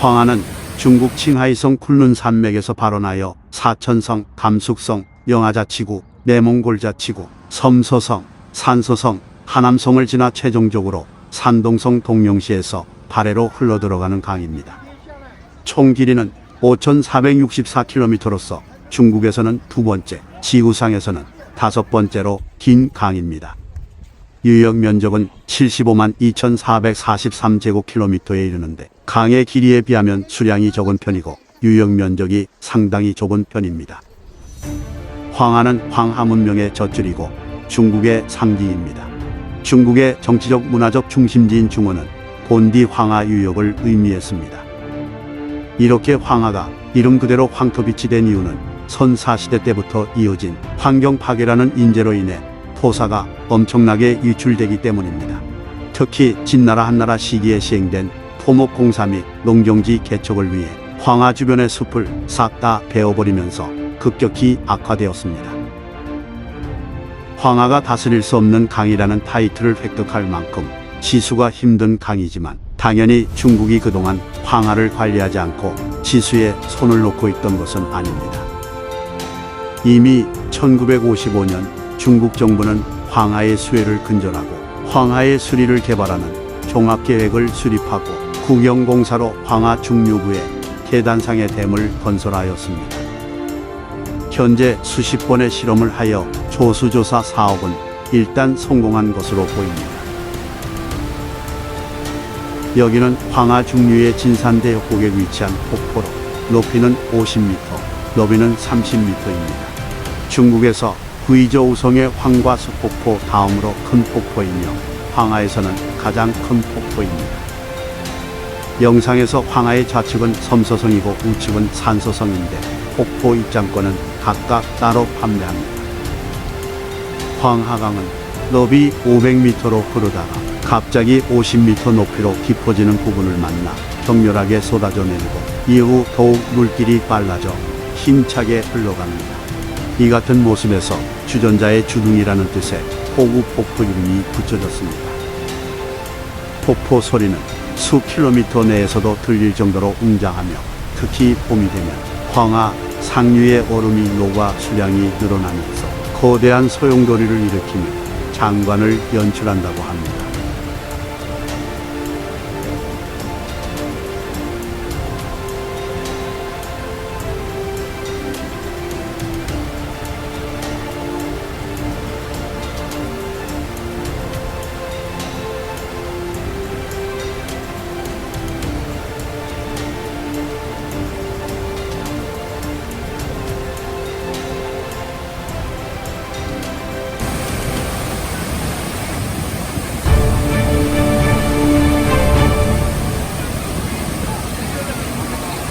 황하는 중국 칭하이성 쿤룬 산맥에서 발원하여 사천성, 감숙성, 영하자치구, 내몽골자치구, 섬서성, 산서성, 하남성을 지나 최종적으로 산동성 동룡시에서 발해로 흘러들어가는 강입니다. 총 길이는 5,464km로서 중국에서는 두 번째, 지구상에서는 다섯 번째로 긴 강입니다. 유역 면적은 75만 2,443제곱킬로미터에 이르는데 강의 길이에 비하면 수량이 적은 편이고 유역 면적이 상당히 좁은 편입니다. 황하는 황하 문명의 젖줄이고 중국의 상징입니다. 중국의 정치적 문화적 중심지인 중원은 본디 황하 유역을 의미했습니다. 이렇게 황하가 이름 그대로 황토빛이 된 이유는 선사시대 때부터 이어진 환경 파괴라는 인재로 인해 토사가 엄청나게 유출되기 때문입니다. 특히 진나라 한나라 시기에 시행된 토목 공사 및 농경지 개척을 위해 황하 주변의 숲을 싹 다 베어버리면서 급격히 악화되었습니다. 황하가 다스릴 수 없는 강이라는 타이틀을 획득할 만큼 지수가 힘든 강이지만 당연히 중국이 그동안 황하를 관리하지 않고 지수에 손을 놓고 있던 것은 아닙니다. 이미 1955년 중국 정부는 황하의 수혜를 근절하고 황하의 수리를 개발하는 종합계획을 수립하고 국영공사로 황하 중류부에 계단상의 댐을 건설하였습니다. 현재 수십 번의 실험을 하여 조수조사 사업은 일단 성공한 것으로 보입니다. 여기는 황하 중류의 진산대 협곡에 위치한 폭포로 높이는 50m, 너비는 30m입니다. 중국에서 구이저 우성의 황과수 폭포 다음으로 큰 폭포이며 황하에서는 가장 큰 폭포입니다. 영상에서 황하의 좌측은 섬서성이고 우측은 산서성인데 폭포 입장권은 각각 따로 판매합니다. 황하강은 너비 500m로 흐르다가 갑자기 50m 높이로 깊어지는 부분을 만나 격렬하게 쏟아져 내리고 이후 더욱 물길이 빨라져 힘차게 흘러갑니다. 이 같은 모습에서 주전자의 주둥이라는 뜻의 호구 폭포 이름이 붙여졌습니다. 폭포 소리는 수 킬로미터 내에서도 들릴 정도로 웅장하며 특히 봄이 되면 황하 상류의 얼음이 녹아 수량이 늘어나면서 거대한 소용돌이를 일으키며 장관을 연출한다고 합니다.